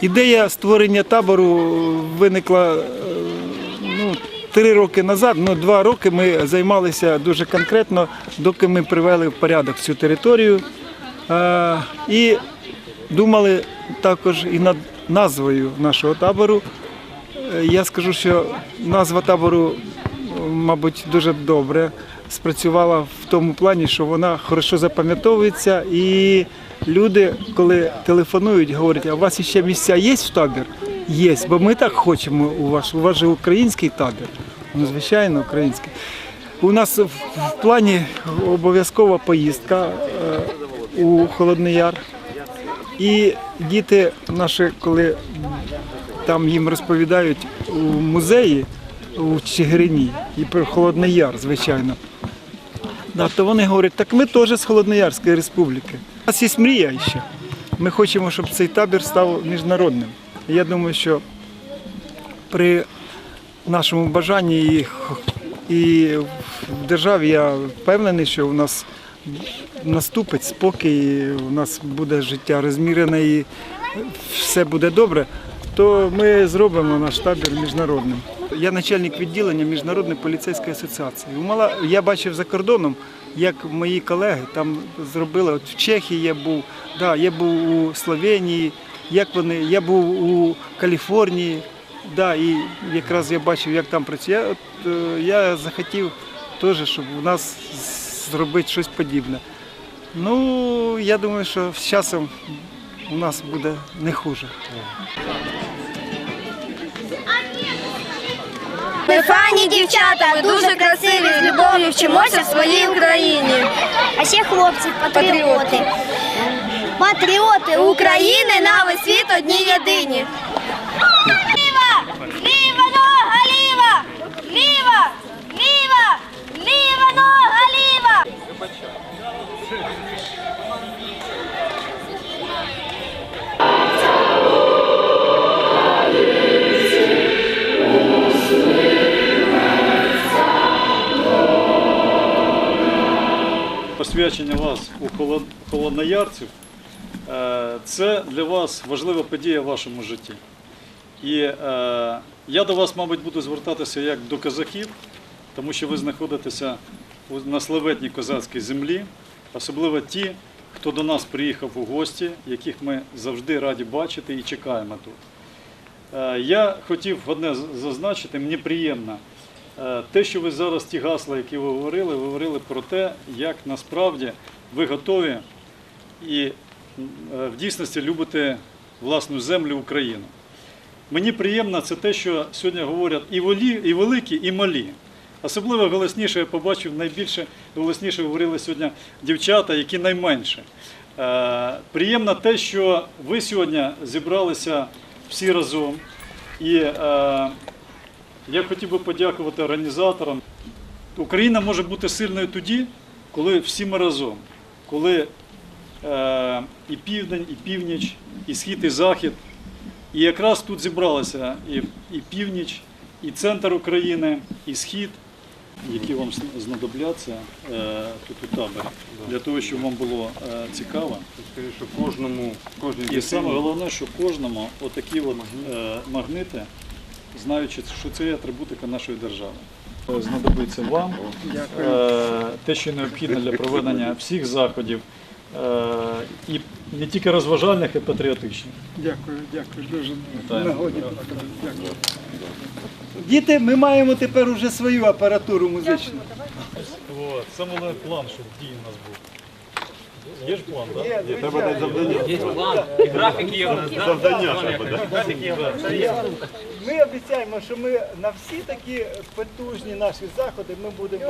Ідея створення табору виникла е, ну, три роки назад. Ну, два роки ми займалися дуже конкретно, доки ми привели в порядок цю територію. Е, І думали також і над назвою нашого табору. Е, Я скажу, що назва табору, мабуть, дуже добре спрацювала в тому плані, що вона хорошо запам'ятовується, і люди, коли телефонують, говорять, а у вас ще місця є в табір? Є, бо ми так хочемо у вас. У вас же український табір. Ну, звичайно, український. У нас в плані обов'язкова поїздка е, у Холодний Яр. І діти наші, коли там їм розповідають у музеї у Чигирині і про Холодний Яр, звичайно. Да, то вони говорять, так ми теж з Холодноярської республіки. У нас є мрія ще. Ми хочемо, щоб цей табір став міжнародним. Я думаю, що при нашому бажанні і, і в державі я впевнений, що у нас наступить спокій, у нас буде життя розмірене і все буде добре, то ми зробимо наш табір міжнародним. Я начальник відділення Міжнародної поліцейської асоціації. Я бачив за кордоном, як мої колеги там зробили. От в Чехії я був, да, я був у Словенії, як вони, я був у Каліфорнії, да, і якраз я бачив, як там працює. Я, от, е, я захотів теж, щоб у нас зробити щось подібне. Ну, я думаю, що з часом у нас буде не хуже. Ми фані дівчата, дуже красиві, з любов'ю вчимося в своїй Україні. А ще хлопці, патріоти. Патріоти України на весь світ одні єдині. Ліва! Ліва Посвячення вас у холодноярців е, це для вас важлива подія в вашому житті. І е, я до вас, мабуть, буду звертатися як до козаків, тому що ви знаходитеся на славетній козацькій землі, особливо ті, хто до нас приїхав у гості, яких ми завжди раді бачити і чекаємо тут. Е, Я хотів одне зазначити, мені приємно. Е, Те, що ви зараз ті гасла, які ви говорили, ви говорили про те, як насправді ви готові і е, в дійсності любите власну землю Україну. Мені приємно це те, що сьогодні говорять і волі, і великі, і малі. Особливо голосніше я побачив, найбільше голосніше говорили сьогодні дівчата, які найменше. Е, Приємно те, що ви сьогодні зібралися всі разом. І я хотів би подякувати організаторам. Україна може бути сильною тоді, коли всі ми разом, коли е, і південь, і північ, і схід, і захід. І якраз тут зібралися і, і північ, і центр України, і схід, які вам знадобляться е, тут у таборі, для того, щоб вам було е, цікаво. Кожному, кожній І саме головне, що кожному отакі от, е, магнити, знаючи, що це є атрибутика нашої держави. Знадобиться вам е, те, що необхідно для проведення всіх заходів, е, і не тільки розважальних, і патріотичних. Дякую, дякую, дуже нагоді. Дякую. Діти, ми маємо тепер уже свою апаратуру музичну. Це головний план, щоб дій у нас був. Є ж план, так? треба дати завдання. Є план, і графік є у нас, так? Завдання треба дати. Є нас. Ми обіцяємо, що ми на всі такі потужні наші заходи ми будемо.